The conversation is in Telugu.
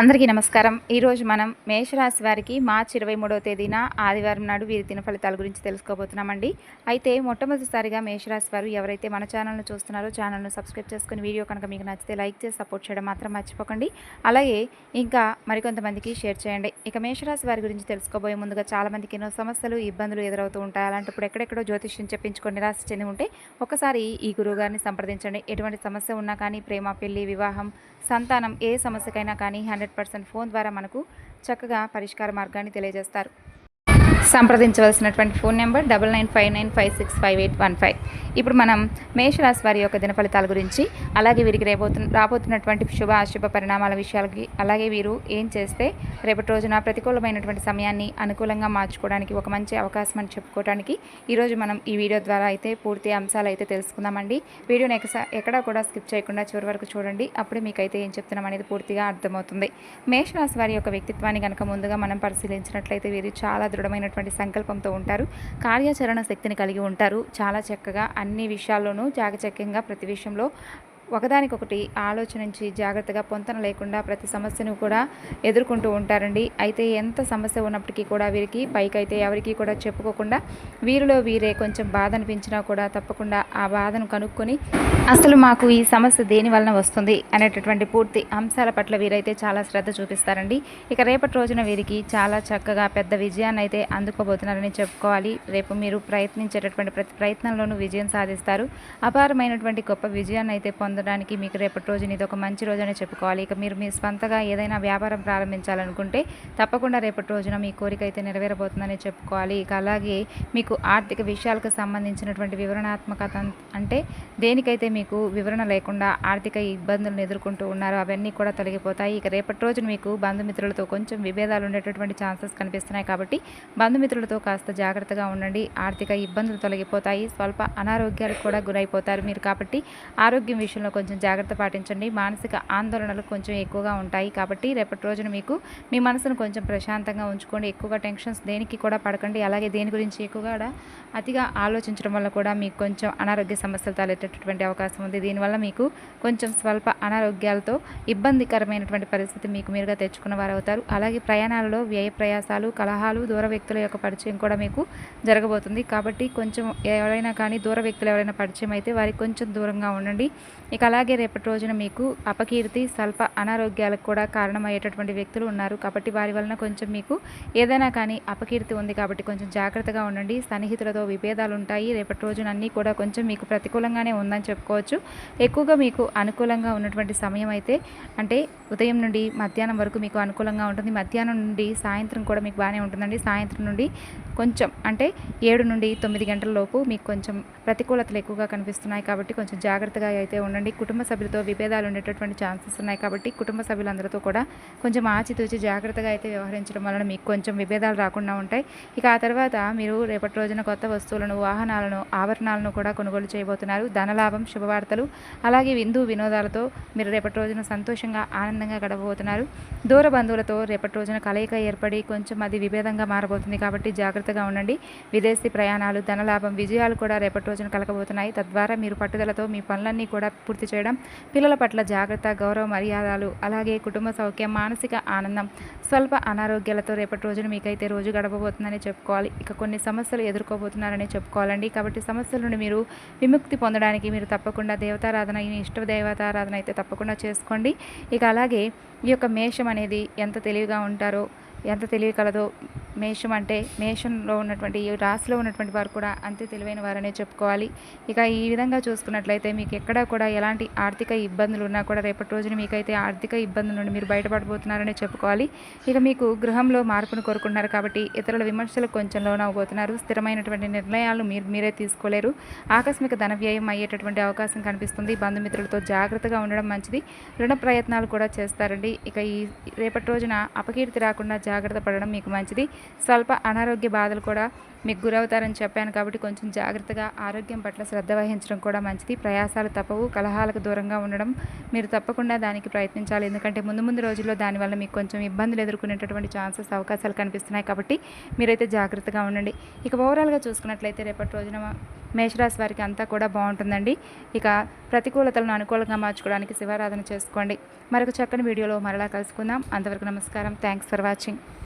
అందరికీ నమస్కారం. ఈరోజు మనం మేషరాశి వారికి మార్చి ఇరవై మూడవ తేదీన ఆదివారం నాడు వీరి దిన ఫలితాల గురించి తెలుసుకోబోతున్నామండి. అయితే మొట్టమొదటిసారిగా మేషరాశి వారు ఎవరైతే మన ఛానల్ను చూస్తున్నారో ఛానల్ను సబ్స్క్రైబ్ చేసుకుని వీడియో కనుక మీకు నచ్చితే లైక్ చేసి సపోర్ట్ చేయడం మాత్రం మర్చిపోకండి. అలాగే ఇంకా మరికొంతమందికి షేర్ చేయండి. ఇక మేషరాశి వారి గురించి తెలుసుకోబోయే ముందుగా చాలామందికి ఎన్నో సమస్యలు ఇబ్బందులు ఎదురవుతూ ఉంటాయి. అలాంటప్పుడు ఎక్కడెక్కడో జ్యోతిష్యం చెప్పించుకొని నిరాశ చెంది ఉంటే ఒకసారి ఈ గురువు గారిని సంప్రదించండి. ఎటువంటి సమస్య ఉన్నా కానీ ప్రేమ పెళ్ళి వివాహం సంతానం ఏ సమస్యకైనా కానీ హండ్రెడ్ పర్సెంట్ ఫోన్ ద్వారా మనకు చక్కగా పరిష్కార మార్గాన్ని తెలియజేస్తారు. సంప్రదించవలసినటువంటి phone number double nine five nine five six five eight one five. ఇప్పుడు మనం మేషరాశి వారి యొక్క దిన ఫలితాల గురించి అలాగే వీరికి రేపోతు రాబోతున్నటువంటి శుభ అశుభ పరిణామాల విషయాలకి అలాగే వీరు ఏం చేస్తే రేపటి రోజున ప్రతికూలమైనటువంటి సమయాన్ని అనుకూలంగా మార్చుకోవడానికి ఒక మంచి అవకాశం అని చెప్పుకోవడానికి ఈరోజు మనం ఈ వీడియో ద్వారా అయితే పూర్తి అంశాలు అయితే తెలుసుకుందామండి. వీడియోని ఎక్కసా ఎక్కడా కూడా స్కిప్ చేయకుండా చివరి వరకు చూడండి. అప్పుడే మీకైతే ఏం చెప్తున్నాం అనేది పూర్తిగా అర్థమవుతుంది. మేషరాశి వారి యొక్క వ్యక్తిత్వాన్ని కనుక ముందుగా మనం పరిశీలించినట్లయితే వీరు చాలా దృఢమైనటువంటి సంకల్పంతో ఉంటారు. కార్యాచరణ శక్తిని కలిగి ఉంటారు. చాలా చక్కగా అన్ని విషయాల్లోనూ చాకచక్యంగా ప్రతి విషయంలో ఒకదానికొకటి ఆలోచించి జాగ్రత్తగా పొంతన లేకుండా ప్రతి సమస్యను కూడా ఎదుర్కొంటూ ఉంటారండి. అయితే ఎంత సమస్య ఉన్నప్పటికీ కూడా వీరికి పైకైతే ఎవరికి కూడా చెప్పుకోకుండా వీరిలో వీరే కొంచెం బాధ అనిపించినా కూడా తప్పకుండా ఆ బాధను కనుక్కొని అసలు మాకు ఈ సమస్య దేని వలన వస్తుంది? అనేటటువంటి పూర్తి అంశాల పట్ల వీరైతే చాలా శ్రద్ధ చూపిస్తారండి. ఇక రేపటి రోజున వీరికి చాలా చక్కగా పెద్ద విజయాన్ని అయితే అందుకోబోతున్నారని చెప్పుకోవాలి. రేపు మీరు ప్రయత్నించేటటువంటి ప్రతి ప్రయత్నంలోనూ విజయం సాధిస్తారు. అపారమైనటువంటి గొప్ప విజయాన్ని అయితే పొందడానికి మీకు రేపటి రోజున ఇది ఒక మంచి రోజునే చెప్పుకోవాలి. ఇక మీరు మీ స్వంతగా ఏదైనా వ్యాపారం ప్రారంభించాలనుకుంటే తప్పకుండా రేపటి రోజున మీ కోరిక అయితే నెరవేరబోతుందని చెప్పుకోవాలి. ఇక అలాగే మీకు ఆర్థిక విషయాలకు సంబంధించినటువంటి వివరణాత్మకత అంటే దేనికైతే మీకు వివరణ లేకుండా ఆర్థిక ఇబ్బందులను ఎదుర్కొంటూ ఉన్నారో అవన్నీ కూడా తొలగిపోతాయి. ఇక రేపటి రోజున మీకు బంధుమిత్రులతో కొంచెం విభేదాలు ఉండేటటువంటి ఛాన్సెస్ కనిపిస్తున్నాయి కాబట్టి బంధుమిత్రులతో కాస్త జాగ్రత్తగా ఉండండి. ఆర్థిక ఇబ్బందులు తొలగిపోతాయి. స్వల్ప అనారోగ్యాలకు కూడా గురైపోతారు మీరు కాబట్టి ఆరోగ్యం విషయంలో కొంచెం జాగ్రత్త పాటించండి. మానసిక ఆందోళనలు కొంచెం ఎక్కువగా ఉంటాయి కాబట్టి రేపటి రోజున మీకు మీ మనసును కొంచెం ప్రశాంతంగా ఉంచుకోండి. ఎక్కువగా టెన్షన్స్ దేనికి కూడా పడకండి. అలాగే దేని గురించి ఎక్కువగా అతిగా ఆలోచించడం వల్ల కూడా మీకు కొంచెం అనారోగ్య సమస్యలు తలెట్టేటటువంటి అవకాశం ఉంది. దీనివల్ల మీకు కొంచెం స్వల్ప అనారోగ్యాలతో ఇబ్బందికరమైనటువంటి పరిస్థితి మీకు మీరుగా తెచ్చుకున్న వారు అవుతారు అలాగే ప్రయాణాలలో వ్యయ ప్రయాసాలు కలహాలు దూర వ్యక్తుల యొక్క పరిచయం కూడా మీకు జరగబోతుంది. కాబట్టి కొంచెం ఎవరైనా కానీ దూర వ్యక్తులు ఎవరైనా పరిచయం అయితే వారికి కొంచెం దూరంగా ఉండండి. ఇక అలాగే రేపటి రోజున మీకు అపకీర్తి స్వల్ప అనారోగ్యాలకు కూడా కారణమయ్యేటటువంటి వ్యక్తులు ఉన్నారు. కాబట్టి వారి వలన కొంచెం మీకు ఏదైనా కానీ అపకీర్తి ఉంది కాబట్టి కొంచెం జాగ్రత్తగా ఉండండి. సన్నిహితులతో విభేదాలు ఉంటాయి. రేపటి రోజున అన్నీ కూడా కొంచెం మీకు ప్రతికూలంగానే ఉందని చెప్పుకోవచ్చు. ఎక్కువగా మీకు అనుకూలంగా ఉన్నటువంటి సమయం అయితే అంటే ఉదయం నుండి మధ్యాహ్నం వరకు మీకు అనుకూలంగా ఉంటుంది. మధ్యాహ్నం నుండి సాయంత్రం కూడా మీకు బాగానే ఉంటుందండి. సాయంత్రం నుండి కొంచెం అంటే ఏడు నుండి తొమ్మిది గంటల లోపు మీకు కొంచెం ప్రతికూలతలు ఎక్కువగా కనిపిస్తున్నాయి కాబట్టి కొంచెం జాగ్రత్తగా అయితే ఉండండి. కుటుంబ సభ్యులతో విభేదాలు ఉండేటటువంటి ఛాన్సెస్ ఉన్నాయి కాబట్టి కుటుంబ సభ్యులందరితో కూడా కొంచెం ఆచితూచి జాగ్రత్తగా అయితే వ్యవహరించడం వలన మీకు కొంచెం విభేదాలు రాకుండా ఉంటాయి. ఇక ఆ తర్వాత మీరు రేపటి రోజున కొత్త వస్తువులను వాహనాలను ఆభరణాలను కూడా కొనుగోలు చేయబోతున్నారు. ధనలాభం శుభవార్తలు అలాగే విందు వినోదాలతో మీరు రేపటి రోజున సంతోషంగా ఆనందంగా గడపబోతున్నారు దూర బంధువులతో రేపటి రోజున కలయిక ఏర్పడి కొంచెం అది విభేదంగా మారబోతుంది కాబట్టి జాగ్రత్త జాగ్రత్తగా ఉండండి. విదేశీ ప్రయాణాలు ధనలాభం విజయాలు కూడా రేపటి రోజున కలగబోతున్నాయి. తద్వారా మీరు పట్టుదలతో మీ పనులన్నీ కూడా పూర్తి చేయడం పిల్లల పట్ల జాగ్రత్త గౌరవ మర్యాదలు అలాగే కుటుంబ సౌఖ్యం మానసిక ఆనందం స్వల్ప అనారోగ్యాలతో రేపటి రోజున మీకైతే రోజు గడపబోతుందని చెప్పుకోవాలి. ఇక కొన్ని సమస్యలు ఎదుర్కోబోతున్నారని చెప్పుకోవాలండి. కాబట్టి సమస్యల నుండి మీరు విముక్తి పొందడానికి మీరు తప్పకుండా దేవతారాధన ఈ ఇష్ట దేవతారాధన అయితే తప్పకుండా చేసుకోండి. ఇక అలాగే ఈ యొక్క మేషం అనేది ఎంత తెలివిగా ఉంటారో ఎంత తెలివి కలదో మేషం అంటే మేషంలో ఉన్నటువంటి ఈ రాశిలో ఉన్నటువంటి వారు కూడా అంతే తెలివైన వారనే చెప్పుకోవాలి. ఇక ఈ విధంగా చూసుకున్నట్లయితే మీకు ఎక్కడా కూడా ఎలాంటి ఆర్థిక ఇబ్బందులు ఉన్నా కూడా రేపటి రోజున మీకైతే ఆర్థిక ఇబ్బందుల నుండి మీరు బయటపడబోతున్నారనే చెప్పుకోవాలి. ఇక మీకు గృహంలో మార్పును కోరుకుంటున్నారు కాబట్టి ఇతరుల విమర్శలు కొంచెం లోనవబోతున్నారు స్థిరమైనటువంటి నిర్ణయాలు మీరు మీరే తీసుకోలేరు. ఆకస్మిక ధన వ్యయం అయ్యేటటువంటి అవకాశం కనిపిస్తుంది. బంధుమిత్రులతో జాగ్రత్తగా ఉండడం మంచిది. రుణ ప్రయత్నాలు కూడా చేస్తారండి. ఇక ఈ రేపటి రోజున అపకీర్తి రాకుండా జాగ్రత్త పడడం మీకు మంచిది. స్వల్ప అనారోగ్య బాధలు కూడా మీకు గురవుతారని చెప్పాను కాబట్టి కొంచెం జాగ్రత్తగా ఆరోగ్యం పట్ల శ్రద్ధ వహించడం కూడా మంచిది. ప్రయాసాలు తప్పవు కలహాలకు దూరంగా ఉండడం మీరు తప్పకుండా దానికి ప్రయత్నించాలి. ఎందుకంటే ముందు ముందు రోజుల్లో దానివల్ల మీకు కొంచెం ఇబ్బందులు ఎదుర్కొనేటటువంటి ఛాన్సెస్ అవకాశాలు కనిపిస్తున్నాయి కాబట్టి మీరైతే జాగ్రత్తగా ఉండండి. ఇక ఓవరాల్గా చూసుకున్నట్లయితే రేపటి రోజున మేషరాశి వారికి అంతా కూడా బాగుంటుందండి. ఇక ప్రతికూలతలను అనుకూలంగా మార్చుకోవడానికి శివారాధన చేసుకోండి. మరొక చక్కని వీడియోలో మరలా కలుసుకుందాం. అంతవరకు నమస్కారం. Thanks for watching.